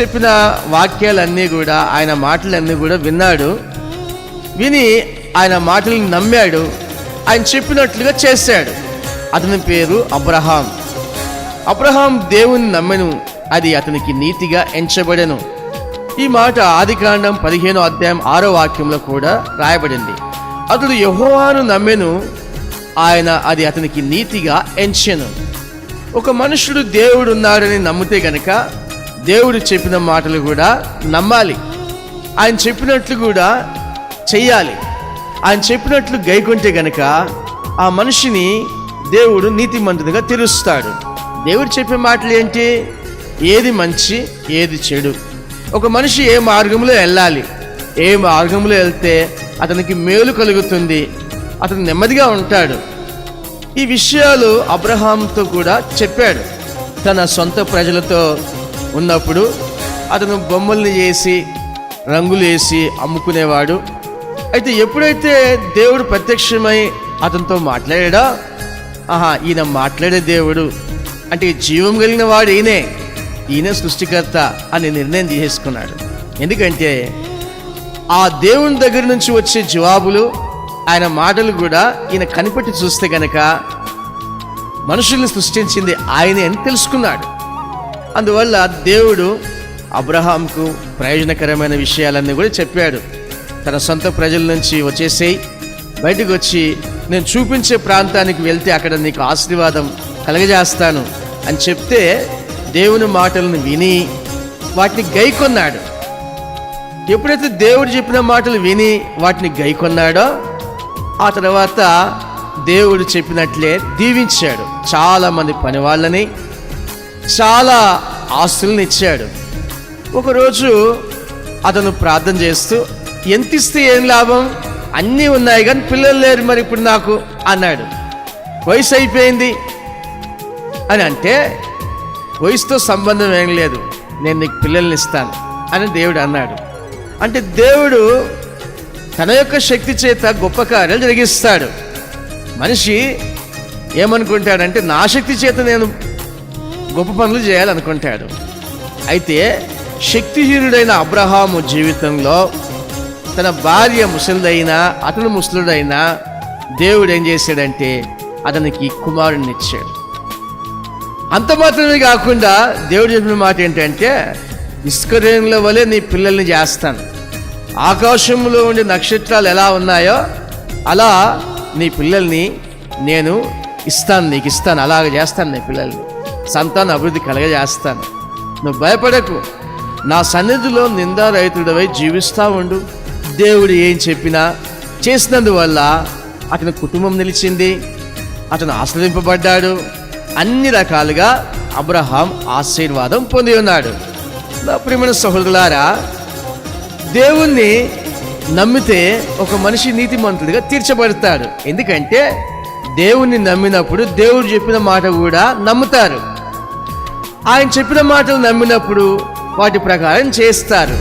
చెప్పిన వాక్యాలన్నీ కూడా ఆయన మాటలన్నీ కూడా విన్నాడు. విని ఆయన మాటలను నమ్మాడు. ఆయన చెప్పినట్లుగా చేశాడు. అతని పేరు అబ్రహాం. అబ్రహాం దేవుని నమ్మెను. అది అతనికి నీతిగా ఎంచబడెను. ఈ మాట ఆదికాండం పదిహేనో అధ్యాయం ఆరో వాక్యంలో కూడా రాయబడింది. అతడు యహోవాను నమ్మెను. ఆయన అది అతనికి నీతిగా ఎంచెను. ఒక మనుషుడు దేవుడు ఉన్నాడని నమ్మితే గనక దేవుడు చెప్పిన మాటలు కూడా నమ్మాలి. ఆయన చెప్పినట్లు కూడా చెయ్యాలి. ఆయన చెప్పినట్లు గైకుంటే గనక ఆ మనిషిని దేవుడు నీతిమంతుడిగా తెలుస్తాడు దేవుడు చెప్పే మాటలు ఏంటి? ఏది మంచి ఏది చెడు. ఒక మనిషి ఏ మార్గంలో వెళ్ళాలి? ఏ మార్గంలో వెళ్తే అతనికి మేలు కలుగుతుంది? అతను నెమ్మదిగా ఉంటాడు. ఈ విషయాలు అబ్రహాంతో కూడా చెప్పాడు. తన సొంత ప్రజలతో ఉన్నప్పుడు అతను బొమ్మల్ని చేసి రంగులు వేసి అమ్ముకునేవాడు. అయితే ఎప్పుడైతే దేవుడు ప్రత్యక్షమై అతనితో మాట్లాడా ఆహా ఈయన మాట్లాడే దేవుడు. అంటే జీవం కలిగిన వాడు ఈయనే. ఈయన సృష్టికర్త అని నిర్ణయం తీసేసుకున్నాడు ఎందుకంటే ఆ దేవుని దగ్గర నుంచి వచ్చే జవాబులు ఆయన మాటలు కూడా ఈయన కనిపెట్టి చూస్తే గనక మనుషుల్ని సృష్టించింది ఆయనే అని తెలుసుకున్నాడు. అందువల్ల దేవుడు అబ్రహాంకు ప్రయోజనకరమైన విషయాలన్నీ కూడా చెప్పాడు. తన సొంత ప్రజల నుంచి వచ్చేసేయి బయటకు వచ్చి నేను చూపించే ప్రాంతానికి వెళ్తే అక్కడ నీకు ఆశీర్వాదం కలగజేస్తాను అని చెప్తే దేవుని మాటలను విని వాటిని గైకొన్నాడు. ఎప్పుడైతే దేవుడు చెప్పిన మాటలు విని వాటిని గైకొన్నాడో ఆ తర్వాత దేవుడు చెప్పినట్లే దీవించాడు. చాలా మంది పని వాళ్ళని చాలా ఆస్తులను ఇచ్చాడు. ఒకరోజు అతను ప్రార్థన చేస్తూ ఎంత ఇస్తే ఏం లాభం? అన్నీ ఉన్నాయి కానీ పిల్లలు లేరు మరి ఇప్పుడు నాకు అన్నాడు. వయసు అయిపోయింది. అని అంటే వయసుతో సంబంధం ఏం లేదు నేను నీకు పిల్లల్ని ఇస్తాను అని దేవుడు అన్నాడు. అంటే దేవుడు తన యొక్క శక్తి చేత గొప్ప కార్యాలు జరిగిస్తాడు. మనిషి ఏమనుకుంటాడంటే నా శక్తి చేత నేను గొప్ప పనులు చేయాలనుకుంటాడు. అయితే శక్తిహీనుడైన అబ్రహాము జీవితంలో తన భార్య ముసలిదైనా అతను ముసలుడైనా దేవుడు ఏం చేశాడంటే అతనికి కుమారుడిని ఇచ్చాడు అంత మాత్రమే కాకుండా దేవుడు చెప్పిన మాట ఏంటంటే ఇసుకరేణుల వలె నీ పిల్లల్ని చేస్తాను. ఆకాశంలో ఉండే నక్షత్రాలు ఎలా ఉన్నాయో అలా నీ పిల్లల్ని నేను ఇస్తాను నీకు ఇస్తాను అలాగ చేస్తాను నీ పిల్లల్ని. సంతాన అభివృద్ధి కలగజేస్తాను. నువ్వు భయపడకు. నా సన్నిధిలో నిందారహితుడవై జీవిస్తూ ఉండు. దేవుడు ఏం చెప్పినా చేసినందువల్ల అతని కుటుంబం నిలిచింది. అతను ఆశ్రదింపబడ్డాడు. అన్ని రకాలుగా అబ్రహాం ఆశీర్వాదం పొంది ఉన్నాడు. నా ప్రియమైన సహోదరులారా దేవుణ్ణి నమ్మితే ఒక మనిషి నీతిమంతుడిగా తీర్చబడతాడు. ఎందుకంటే దేవుణ్ణి నమ్మినప్పుడు దేవుడు చెప్పిన మాట కూడా నమ్ముతారు. ఆయన చెప్పిన మాటలు నమ్మినప్పుడు వాటి ప్రకారం చేస్తారు.